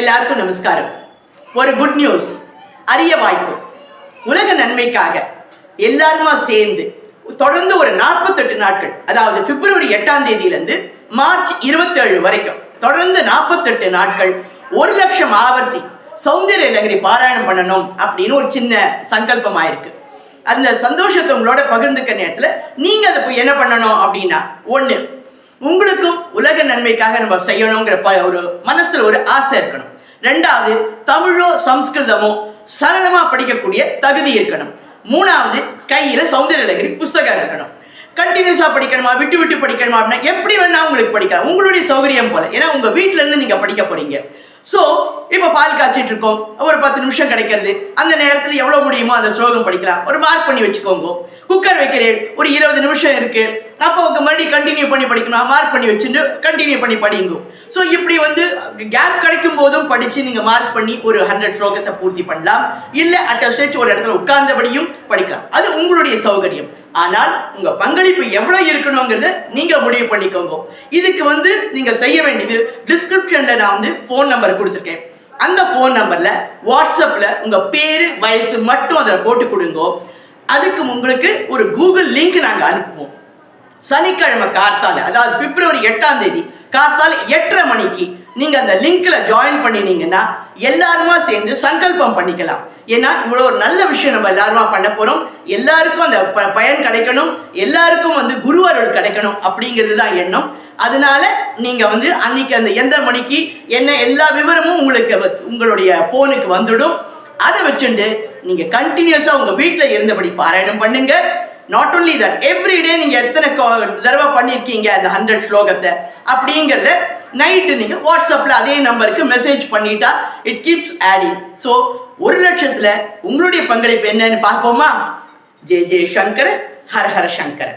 எல்லாருக்கும் நமஸ்காரம். ஒரு குட் நியூஸ் அரிய வாய்ப்பு. உலக நன்மைக்காக எல்லாருமா சேர்ந்து தொடர்ந்து ஒரு நாற்பத்தெட்டு நாட்கள் அதாவது பிப்ரவரி எட்டாம் தேதியிலிருந்து மார்ச் இருபத்தேழு வரைக்கும் தொடர்ந்து நாற்பத்தெட்டு நாட்கள் ஒரு லட்சம் ஆவர்த்தி சௌந்தர்ய நகரி பாராயணம் பண்ணணும் அப்படின்னு ஒரு சின்ன சங்கல்பம் ஆயிருக்கு அந்த சந்தோஷத்தை உங்களோட பகிர்ந்துக்க நேரத்தில் நீங்க அதை என்ன பண்ணணும் அப்படின்னா ஒன்று உங்களுக்கும் உலக நன்மைக்காக நம்ம செய்யணுங்கிற ஒரு மனசுல ஒரு ஆசை இருக்கணும். ரெண்டாவது தமிழோ சம்ஸ்கிருதமோ சரளமா படிக்கக்கூடிய தகுதி இருக்கணும். மூணாவது கையில சௌந்தரலகிரி புஸ்தகம் இருக்கணும். கண்டினியூஸா படிக்கணுமா? விட்டு விட்டு படிக்கணுமா அப்படின்னா எப்படி வேணா உங்களுக்கு படிக்கலாம். உங்களுடைய சௌகரியம் போல. ஏன்னா உங்க வீட்டுல இருந்து நீங்க படிக்க போறீங்க. ஸோ இப்போ பால் காய்ச்சிட்டு இருக்கோம். ஒரு பத்து நிமிஷம் கிடைக்கிறது. அந்த நேரத்தில் எவ்வளோ முடியுமோ அந்த ஸ்லோகம் படிக்கலாம். ஒரு மார்க் பண்ணி வச்சுக்கோங்க. குக்கர் வைக்கிறேன். ஒரு இருபது நிமிஷம் இருக்கு. அப்போ உங்க மறுபடியும் கண்டினியூ பண்ணி படிக்கணும். மார்க் பண்ணி வச்சுட்டு கண்டினியூ பண்ணி படிங்க. ஸோ இப்படி வந்து கேப் கிடைக்கும் போதும் படிச்சு நீங்க மார்க் பண்ணி ஒரு ஹண்ட்ரட் ஸ்லோகத்தை பூர்த்தி பண்ணலாம். இல்ல அட் ஸ்டேஜ் ஒரு இடத்துல உட்கார்ந்தபடியும் படிக்கலாம். அது உங்களுடைய சௌகரியம். ஆனால் உங்க பங்களிப்பு எவ்வளவு இருக்கணுங்கிறத நீங்க முடிவு பண்ணிக்கோங்க. இதுக்கு வந்து நீங்க செய்ய வேண்டியது டிஸ்கிரிப்ஷன்ல நான் வந்து ஃபோன் நம்பர் கொடுத்துருக்கேன். அந்த ஃபோன் நம்பர்ல வாட்ஸ்அப்ல உங்க பேரு வயசு மட்டும் அதில் போட்டு கொடுங்க. அதுக்கு உங்களுக்கு ஒரு கூகுள் லிங்க் நாங்கள் அனுப்புவோம். சனிக்கிழமை கார்த்தால அதாவது பிப்ரவரி எட்டாம் தேதி கார்த்தால எட்டரை மணிக்கு நீங்க அந்த லிங்க்ல ஜாயின் பண்ணினீங்கன்னா எல்லாருமா சேர்ந்து சங்கல்பம் பண்ணிக்கலாம். ஏன்னா இவ்வளோ ஒரு நல்ல விஷயம் நம்ம எல்லாருமா பண்ண போறோம். எல்லாருக்கும் அந்த ப- பயன் கிடைக்கணும். எல்லாருக்கும் வந்து குருவருள் கிடைக்கணும் அப்படிங்கிறது தான் எண்ணம். அதனால நீங்க வந்து அன்னைக்கு அந்த எந்த மணிக்கு என்ன எல்லா விவரமும் உங்களுக்கு உங்களுடைய போனுக்கு வந்துடும். அதை வச்சுட்டு நீங்க கண்டினியூஸா உங்க வீட்டில் இருந்தபடி பாராயணம் பண்ணுங்க. Not only that every day நீங்க எத்தனை தடவை பண்ணியிருக்கீங்க அந்த ஹண்ட்ரட் ஸ்லோகத்தை அப்படிங்கறத நைட்டு நீங்க வாட்ஸ்அப்ல அதே நம்பருக்கு மெசேஜ் பண்ணிட்டா இட் கீப்ஸ் ஆடிங் ஸோ ஒரு லட்சத்துல உங்களுடைய பங்களிப்பு என்னன்னு பார்ப்போமா? ஜெய் ஜெய் சங்கர் ஹர ஹர சங்கர.